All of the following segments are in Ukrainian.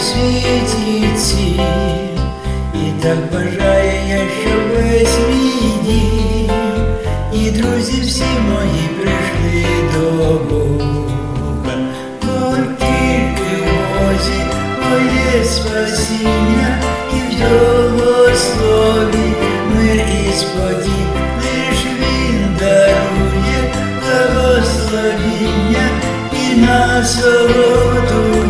світі ці, і так бажає я, щоб весь мій дім, і друзі всі мої прийшли до Бога, бо тільки в Бозі моє спасіння, і в його слові мир і спокій, лиш він дарує благословіння і насолоду душі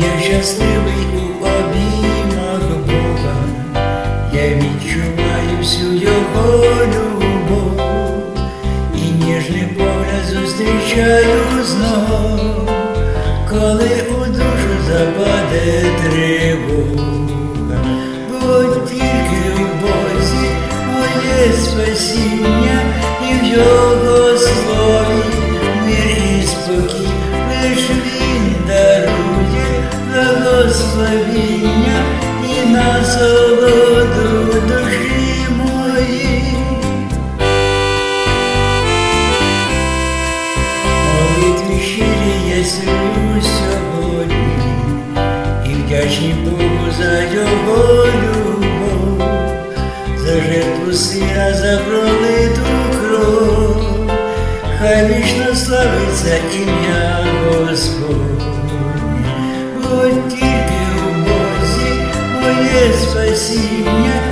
я щасливий у обіймах Бога, я відчуваю всю його любов, і ніжний погляд зустрічаю знов, коли у душу западе тривога, бо тільки у Бозі моє спасіння і в його слові благословіння і насолоду душі мої. Молитві щирі я силю сьогодні і вдячні Богу за його любов, за жертву сина, за пролиту кров, хай вічно славиться ім'я моє